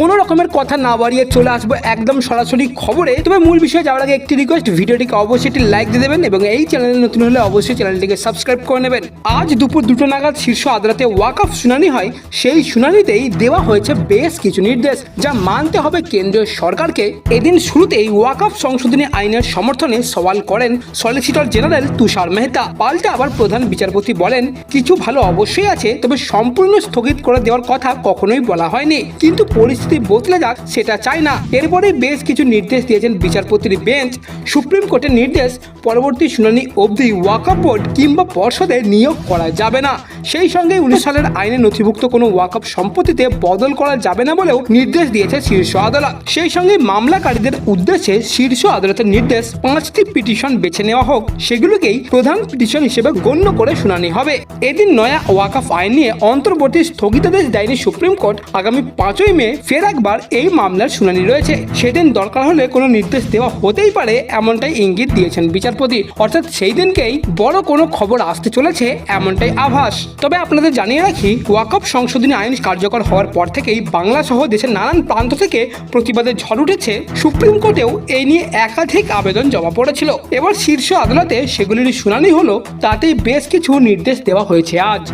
কোনো রকমের কথা না বাড়িয়ে চলে আসব একদম সরাসরি খবরে। তবে মূল বিষয়ে যাওয়ার আগে একটি রিকোয়েস্ট ভিডিওটিকে অবশ্যই একটি লাইক দিয়ে দেবেন এবং এই চ্যানেলে নতুন হলে অবশ্যই চ্যানেলটিকে সাবস্ক্রাইব করে নেবেন। আজ দুপুর দুটো নাগাদ শীর্ষ আদালতে ওয়াকফ শুনানি হয়। সেই শুনানিতেই দেওয়া হয়েছে বেশ কিছু নির্দেশ, যা মানতে হবে কেন্দ্রীয় সরকারকে। এদিন শুরুতেই ওয়াকফ সংশোধনী আইনের সমর্থনে সওয়াল করেন সলিসিটর জেনারেল তুষার মেহতা। পাল্টা আবার প্রধান বিচারপতি বলেন, কিছু ভালো অবশ্যই আছে, তবে সম্পূর্ণ স্থগিত করে দেওয়ার কথা কখনোই বলা হয়নি। কিন্তু পরিস্থিতি বদলে যাক, সেটা চায় না। এরপরে বেশ কিছু নির্দেশ দিয়েছেন বিচারপতির বেঞ্চ। সুপ্রিম কোর্টের নির্দেশ, পরবর্তী শুনানি অবধি ওয়াকফ বোর্ড কিংবা পর্ষদে নিয়োগ করা যাবে না। সেই সঙ্গে উনিশ সালের আইনে নথিভুক্ত কোনো ওয়াকফ সম্পত্তিতে বদল করা যাবে না বলেও নির্দেশ দিয়েছে শীর্ষ আদালত। সেই সঙ্গে মামলাকারীদের উদ্দেশ্যে শীর্ষ আদালতের নির্দেশ পাঁচটি পিটিশন বেছে নেওয়া হোক, সেগুলোকেই প্রধান পিটিশন হিসেবে গণ্য করে শুনানি হবে। এদিন নয়া ওয়াকফ আইন নিয়ে অন্তর্বর্তী স্থগিতাদেশ দেয়নি সুপ্রিম কোর্ট। আগামী পাঁচই মে ফের একবার এই মামলার শুনানি রয়েছে। সেদিন দরকার হলে কোনো নির্দেশ দেওয়া হতেই পারে, এমনটাই ইঙ্গিত দিয়েছেন বিচারপতি। অর্থাৎ সেই দিনকেই বড় কোনো খবর আসতে চলেছে, এমনটাই আভাস। তবে আপনাদের জানিয়ে রাখি, ওয়াকফ সংশোধনী আইন কার্যকর হওয়ার পর থেকেই বাংলা সহ দেশের নানান প্রান্ত থেকে প্রতিবাদের ঝড় উঠেছে। সুপ্রিম কোর্টেও এই নিয়ে একাধিক আবেদন জমা পড়েছিল। এবার শীর্ষ আদালতে সেগুলির শুনানি হলো, তাতেই বেশ কিছু নির্দেশ দেওয়া হয়েছে আজ।